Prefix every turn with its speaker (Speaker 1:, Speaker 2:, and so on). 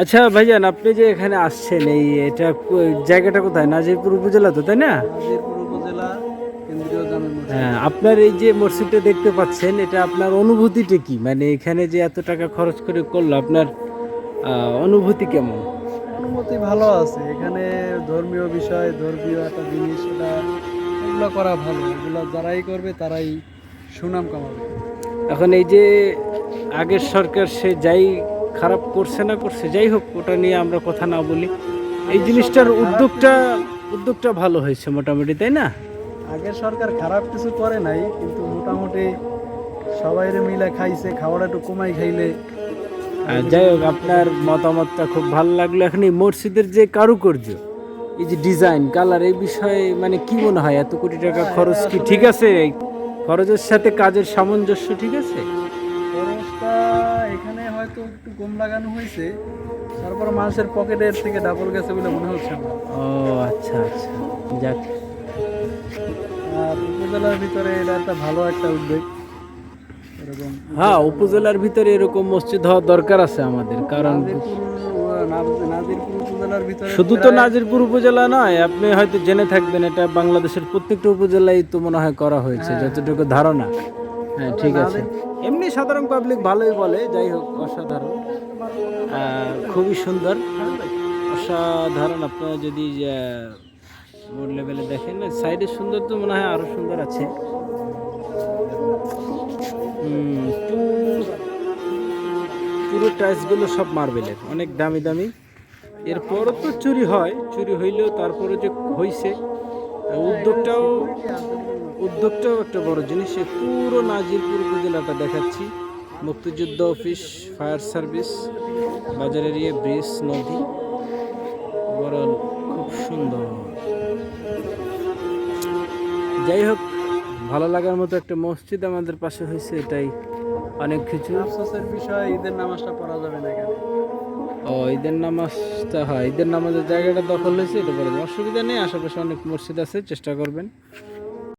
Speaker 1: আচ্ছা ভাইজান আপনি যে এখানে আসছেন এই এটা জায়গাটা কোথায়? নাজিরপুর উপজেলা তো তাই না? হ্যাঁ আপনার এই যে মসজিদটা দেখতে পাচ্ছেন এটা আপনার অনুভূতিটা কি? মানে এখানে যে এত টাকা খরচ করে করল আপনার অনুভূতি কেমন?
Speaker 2: অনুভূতি ভালো আছে। এখানে ধর্মীয় বিষয় ধর্মীয় একটা জিনিস এটা এগুলো করা ভালো। এগুলো যারাই করবে তারাই সুনাম কামাবে।
Speaker 1: এখন এই যে আগের সরকার সে যাই খারাপ করছে না করছে যাই হোক ওটা নিয়ে আমরা কথা না বলি। এই জিনিসটার উদ্যোগটা উদ্যোগটা ভালো হয়েছে মোটামুটি তাই না?
Speaker 2: আগের সরকার খারাপ কিছু করে নাই কিন্তু মোটামুটি সবাই মিলে খাইছে খাওয়াটা একটু কমাই খাইলে।
Speaker 1: যাই হোক আপনার মতামতটা খুব ভালো লাগল। এখন এই মসজিদের যে কারুকার্য এই যে ডিজাইন কালার এই বিষয়ে মানে কি মনে হয়? এত কোটি টাকা খরচ কি ঠিক আছে? খরচের সাথে কাজের সামঞ্জস্য ঠিক আছে?
Speaker 2: হয়তো একটু কম লাগানো হয়েছে তারপর মানুষের পকেটের থেকে ডাবল গেছে বলে মনে হচ্ছে
Speaker 1: ও আচ্ছা আচ্ছা। যাক।
Speaker 2: আর উপজেলার ভিতরে এটা একটা ভালো একটা উদ্যোগ। এরকম
Speaker 1: হ্যাঁ উপজেলার ভিতরে এরকম মসজিদ হওয়া দরকার আছে আমাদের কারণ শুধু তো নাজিরপুর উপজেলা নয় আপনি হয়তো জেনে থাকবেন এটা বাংলাদেশের প্রত্যেকটা উপজেলায় তো মনে হয় করা হয়েছে যতটুকু ধারণা। হ্যাঁ ঠিক আছে। এমনি সাধারণ পাবলিক ভালোই বলে যাই হোক অসাধারণ। খুবই সুন্দর। অসাধারণ আপনারা যদি মোড লেভেলে দেখেন না সাইডে সুন্দর তো মনে হয় আরও সুন্দর আছে। পুরো- টাইলসগুলো সব মার্বেলের অনেক দামি দামি। এরপরও তো চুরি হয় চুরি হইলেও তারপরে যে হইছে উদ্যোগটাও উদ্যোগটাও একটা বড় জিনিস। এই পুরো নাজিরপুর উপজেলাটা দেখাচ্ছি। মুক্তিযুদ্ধ অফিস ফায়ার সার্ভিস বাজার এরিয়া ব্রিজ নদী। বড় খুব সুন্দর। যাই হোক ভালো লাগার মতো একটা মসজিদ আমাদের পাশে হয়েছে এটাই অনেক কিছু।
Speaker 2: আফসোসের বিষয় ঈদের নামাজটা পড়া যাবে না কেন?
Speaker 1: ও ঈদের নামাজটা হয়। ঈদের নামাজের জায়গাটা দখল হয়েছে এটা বলে অসুবিধা নেই আশেপাশে অনেক মসজিদ আছে চেষ্টা করবেন।